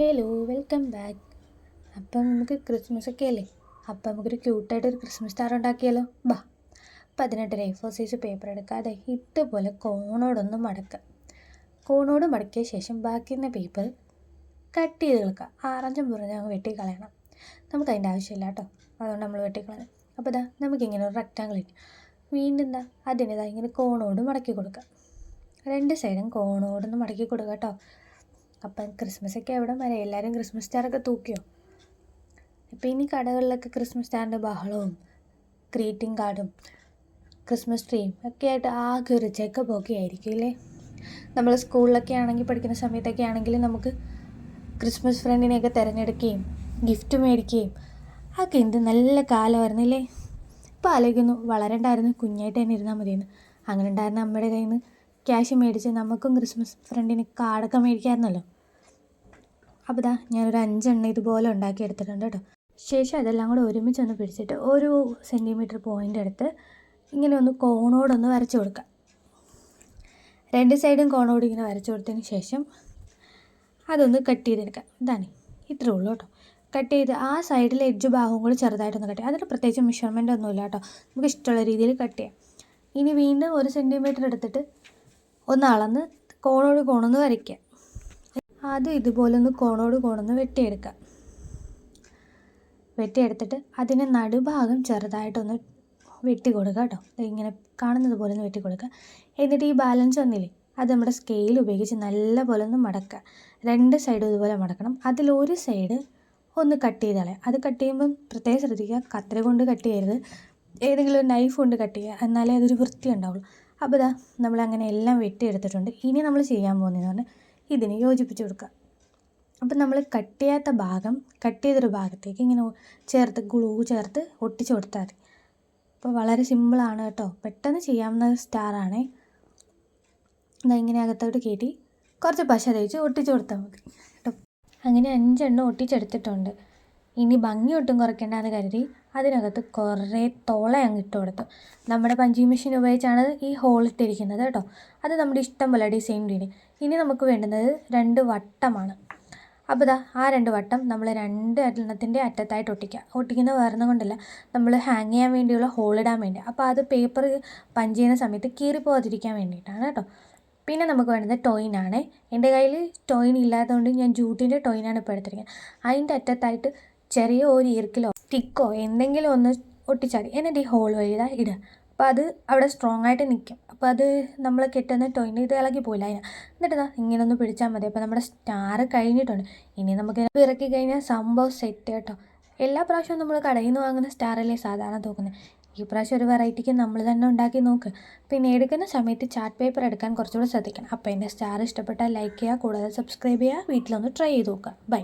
Hello welcome back. അപ്പം നമുക്ക് Christmas ഒക്കെ അല്ലേ? അപ്പം നമുക്കൊരു ക്യൂട്ടായിട്ടൊരു ക്രിസ്മസ് സ്റ്റാർ ഉണ്ടാക്കിയാലോ? ബാ. പതിനെട്ട് എ ഫോർ സൈസ് പേപ്പർ എടുക്കാതെ ഇതുപോലെ കോണോടൊന്ന് മടക്കുക കോണോട് മടക്കിയ ശേഷം ബാക്കിയുള്ള പേപ്പർ കട്ട് ചെയ്ത് കളക്കുക ആറഞ്ചും പുറഞ്ഞ് അങ്ങ് വെട്ടി കളയണം. നമുക്ക് അതിന്റെ ആവശ്യമില്ല കേട്ടോ. അതുകൊണ്ട് നമ്മൾ വെട്ടി കളയണം അപ്പോൾ ഇതാ നമുക്കിങ്ങനെ ഒരു റെക്റ്റാങ്കിൾ കിട്ടി വീണ്ടും എന്താ അതിന്റെതാ ഇങ്ങനെ കോണോട് മടക്കി കൊടുക്കുക രണ്ട് സൈഡും കോണോടൊന്ന് മടക്കി കൊടുക്കുക കേട്ടോ. അപ്പം ക്രിസ്മസ് ഒക്കെ എവിടെ വരെ? എല്ലാവരും ക്രിസ്മസ് സ്റ്റാറൊക്കെ തൂക്കിയോ? ഇപ്പം ഇനി കടകളിലൊക്കെ ക്രിസ്മസ് സ്റ്റാറിന്റെ ബഹളവും ഗ്രീറ്റിംഗ് കാർഡും ക്രിസ്മസ് ട്രീയും ഒക്കെ ആയിട്ട് ആകെ ഒരു ചെക്കപ്പൊക്കെ ആയിരിക്കും ഇല്ലേ നമ്മൾ സ്കൂളിലൊക്കെ ആണെങ്കിൽ പഠിക്കുന്ന സമയത്തൊക്കെ ആണെങ്കിൽ നമുക്ക് ക്രിസ്മസ് ഫ്രണ്ടിനെയൊക്കെ തിരഞ്ഞെടുക്കുകയും ഗിഫ്റ്റ് മേടിക്കുകയും ഒക്കെ എന്ത് നല്ല കാലമായിരുന്നില്ലേ ഇപ്പോൾ ആലോചിക്കുന്നു വളരണ്ടായിരുന്നു കുഞ്ഞായിട്ട് തന്നെ ഇരുന്നാൽ മതിയെന്ന്. അങ്ങനെ ഉണ്ടായിരുന്ന അമ്മയുടെ കയ്യിൽ നിന്ന് ക്യാഷ് മേടിച്ച് നമുക്കും ക്രിസ്മസ് ഫ്രണ്ടിന് കാർഡൊക്കെ മേടിക്കാമായിരുന്നല്ലോ അപ്പോൾ ഇതാ ഞാനൊരു അഞ്ചെണ്ണം ഇതുപോലെ ഉണ്ടാക്കി എടുത്തിട്ടുണ്ട് കേട്ടോ. ശേഷം അതെല്ലാം കൂടെ ഒരുമിച്ച് ഒന്ന് പിടിച്ചിട്ട് ഒരു സെന്റിമീറ്റർ പോയിന്റ് എടുത്ത് ഇങ്ങനെ ഒന്ന് കോണോടൊന്ന് വരച്ചു കൊടുക്കുക രണ്ട് സൈഡും കോണോട് ഇങ്ങനെ വരച്ചു കൊടുത്തതിന് ശേഷം അതൊന്ന് കട്ട് ചെയ്തെടുക്കാം. ഇതാണ് ഇത്രേ ഉള്ളൂ കേട്ടോ. കട്ട് ചെയ്ത് ആ സൈഡിലെ എഡ്ജ് ഭാഗവും കൂടി ചെറുതായിട്ടൊന്ന് കട്ട് ചെയ്യാം. അതിന് പ്രത്യേകിച്ച് മെഷർമെന്റ് ഒന്നുമില്ല കേട്ടോ. നമുക്ക് ഇഷ്ടമുള്ള രീതിയിൽ കട്ട് ചെയ്യാം. ഇനി വീണ്ടും ഒരു സെന്റിമീറ്റർ എടുത്തിട്ട് ഒന്ന് അളന്ന് കോണോട് കോണൊന്ന് വരയ്ക്കുക. ആദ്യം ഇതുപോലെ ഒന്ന് കോണോട് കോണൊന്ന് വെട്ടിയെടുക്കുക. വെട്ടിയെടുത്തിട്ട് അതിന്റെ നടുഭാഗം ചെറുതായിട്ടൊന്ന് വെട്ടി കൊടുക്കുക കേട്ടോ ഇങ്ങനെ കാണുന്നത് പോലെ ഒന്ന് വെട്ടി കൊടുക്കുക എന്നിട്ട് ഈ ബാലൻസ് വന്നില്ലേ അത് നമ്മുടെ സ്കെയിൽ ഉപയോഗിച്ച് നല്ല പോലെ ഒന്ന് മടക്കുക. രണ്ട് സൈഡും ഇതുപോലെ മടക്കണം. അതിലൊരു സൈഡ് ഒന്ന് കട്ട് ചെയ്ത് കളയാം അത് കട്ട് ചെയ്യുമ്പം പ്രത്യേകം ശ്രദ്ധിക്കുക കത്ര കൊണ്ട് കട്ട് ചെയ്യരുത്. ഏതെങ്കിലും ഒരു നൈഫ് കൊണ്ട് കട്ട് ചെയ്യുക. എന്നാലേ അതൊരു വൃത്തി ഉണ്ടാവുള്ളൂ അപ്പോൾ ഇതാ നമ്മളങ്ങനെ എല്ലാം വെട്ടിയെടുത്തിട്ടുണ്ട്. ഇനി നമ്മൾ ചെയ്യാൻ പോകുന്നതെന്ന് പറഞ്ഞാൽ ഇതിനെ യോജിപ്പിച്ച് കൊടുക്കുക. അപ്പം നമ്മൾ കട്ട് ചെയ്യാത്ത ഭാഗം കട്ട് ചെയ്തൊരു ഭാഗത്തേക്ക് ഇങ്ങനെ ചേർത്ത് ഗ്ലൂ ചേർത്ത് ഒട്ടിച്ച് കൊടുത്താൽ മതി. അപ്പോൾ വളരെ സിമ്പിളാണ് കേട്ടോ. പെട്ടെന്ന് ചെയ്യാവുന്ന സ്റ്റാറാണേ ഇങ്ങനെ അകത്തോട്ട് കയറ്റി കുറച്ച് പശ തേച്ച് ഒട്ടിച്ച് കൊടുത്താൽ മതി കേട്ടോ. അങ്ങനെ അഞ്ചെണ്ണം ഒട്ടിച്ചെടുത്തിട്ടുണ്ട്. ഇനി ഭംഗി ഒട്ടും കുറയ്ക്കേണ്ടെന്ന് കരുതി അതിനകത്ത് കുറേ തോള അങ്ങ് ഇട്ട് കൊടുത്തു. നമ്മുടെ പഞ്ചിങ് മെഷീൻ ഉപയോഗിച്ചാണ് ഈ ഹോൾ ഇട്ടിരിക്കുന്നത് കേട്ടോ. അത് നമ്മുടെ ഇഷ്ടം പോലെ ഡിസൈൻ രീതി ഇനി നമുക്ക് വേണ്ടുന്നത് രണ്ട് വട്ടമാണ്. അപ്പോൾ ഇതാ ആ രണ്ട് വട്ടം നമ്മൾ രണ്ട് എണ്ണത്തിന്റെ അറ്റത്തായിട്ട് ഒട്ടിക്കുക. ഒട്ടിക്കുന്ന വേറെ കൊണ്ടല്ല. നമ്മൾ ഹാങ് ചെയ്യാൻ വേണ്ടിയുള്ള ഹോൾ ഇടാൻ വേണ്ടി. അപ്പോൾ അത് പേപ്പർ പഞ്ച് ചെയ്യുന്ന സമയത്ത് കീറിപ്പോകാതിരിക്കാൻ വേണ്ടിയിട്ടാണ് കേട്ടോ. പിന്നെ നമുക്ക് വേണ്ടത് ടോയിനാണ് എന്റെ കയ്യിൽ ടോയിൻ ഇല്ലാത്തതുകൊണ്ട് ഞാൻ ജൂട്ടിന്റെ ടോയിനാണ് ഇപ്പോൾ എടുത്തിരിക്കുന്നത്. അതിന്റെ അറ്റത്തായിട്ട് ചെറിയ ഒരു ഈർക്കിലോ സ്റ്റിക്കോ എന്തെങ്കിലും ഒന്ന് ഒട്ടിച്ചാൽ മതി എന്നിട്ട് ഈ ഹോൾ വഴി ഇടുക അപ്പോൾ അത് അവിടെ സ്ട്രോങ് ആയിട്ട് നിൽക്കും അപ്പോൾ അത് നമ്മൾ കെട്ടുന്ന ടോയിന്റെ ഇത് ഇളകി പോയില്ല അതിന്. എന്നിട്ട് ഇങ്ങനെ ഒന്ന് പിടിച്ചാൽ മതി. അപ്പോൾ നമ്മുടെ സ്റ്റാർ കഴിഞ്ഞിട്ടുണ്ട്. ഇനി നമുക്ക് ഇറക്കി കഴിഞ്ഞാൽ സംഭവം സെറ്റ് കേട്ടോ. എല്ലാ പ്രാവശ്യവും നമ്മൾ കടയിൽ നിന്ന് വാങ്ങുന്ന സ്റ്റാറല്ലേ സാധാരണ തൂക്കുന്നത് ഈ പ്രാവശ്യം ഒരു വെറൈറ്റിക്ക് നമ്മൾ തന്നെ ഉണ്ടാക്കി നോക്ക്. പിന്നെ എടുക്കുന്ന സമയത്ത് ചാർട്ട് പേപ്പർ എടുക്കാൻ കുറച്ചുകൂടെ ശ്രദ്ധിക്കണം. അപ്പോൾ എന്റെ സ്റ്റാർ ഇഷ്ടപ്പെട്ടാൽ ലൈക്ക് ചെയ്യുക കൂടാതെ സബ്സ്ക്രൈബ് ചെയ്യുക വീട്ടിലൊന്ന് ട്രൈ ചെയ്ത് നോക്കുക. ബൈ